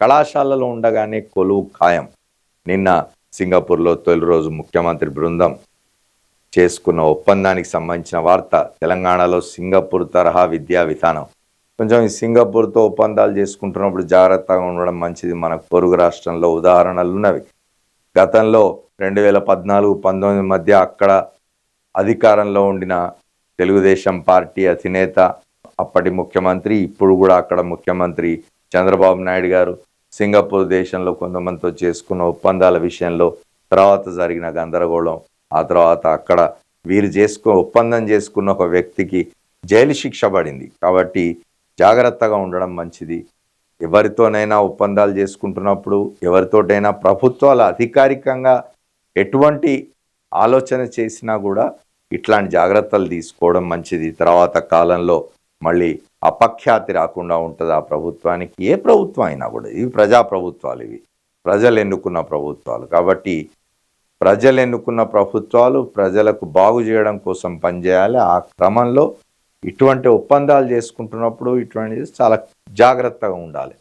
కళాశాలలో ఉండగానే కొలువు ఖాయం. నిన్న సింగపూర్లో తొలి రోజు ముఖ్యమంత్రి బృందం చేసుకున్న ఒప్పందానికి సంబంధించిన వార్త తెలంగాణలో సింగపూర్ తరహా విద్యా విధానం. కొంచెం ఈ సింగపూర్తో ఒప్పందాలు చేసుకుంటున్నప్పుడు జాగ్రత్తగా ఉండడం మంచిది. మన పొరుగు రాష్ట్రంలో ఉదాహరణలు ఉన్నవి. గతంలో రెండు వేల పద్నాలుగు పంతొమ్మిది మధ్య అక్కడ అధికారంలో ఉండిన తెలుగుదేశం పార్టీ అధినేత అప్పటి ముఖ్యమంత్రి ఇప్పుడు కూడా అక్కడ ముఖ్యమంత్రి చంద్రబాబు నాయుడు గారు సింగపూర్ దేశంలో కొంతమందితో చేసుకున్న ఒప్పందాల విషయంలో తర్వాత జరిగిన గందరగోళం ఆ తర్వాత అక్కడ వీరు చేసుకు ఒప్పందం చేసుకున్న ఒక వ్యక్తికి జైలు శిక్ష పడింది. కాబట్టి జాగ్రత్తగా ఉండడం మంచిది. ఎవరితోనైనా ఒప్పందాలు చేసుకుంటున్నప్పుడు ఎవరితోటైనా ప్రభుత్వాలు అధికారికంగా ఎటువంటి ఆలోచన చేసినా కూడా ఇట్లాంటి జాగ్రత్తలు తీసుకోవడం మంచిది. తర్వాత కాలంలో మళ్ళీ అపఖ్యాతి రాకుండా ఉంటుంది ఆ ప్రభుత్వానికి? ఏ ప్రభుత్వం అయినా కూడా ఇవి ప్రజా ప్రభుత్వాలు ఇవి. ప్రజలు ఎన్నుకున్న ప్రభుత్వాలు. కాబట్టి ప్రజలు ఎన్నుకున్న ప్రభుత్వాలు ప్రజలకు బాగు చేయడం కోసం పనిచేయాలి. ఆ క్రమంలో ఇటువంటి ఒప్పందాలు చేసుకుంటున్నప్పుడు ఇటువంటి చాలా జాగ్రత్తగా ఉండాలి.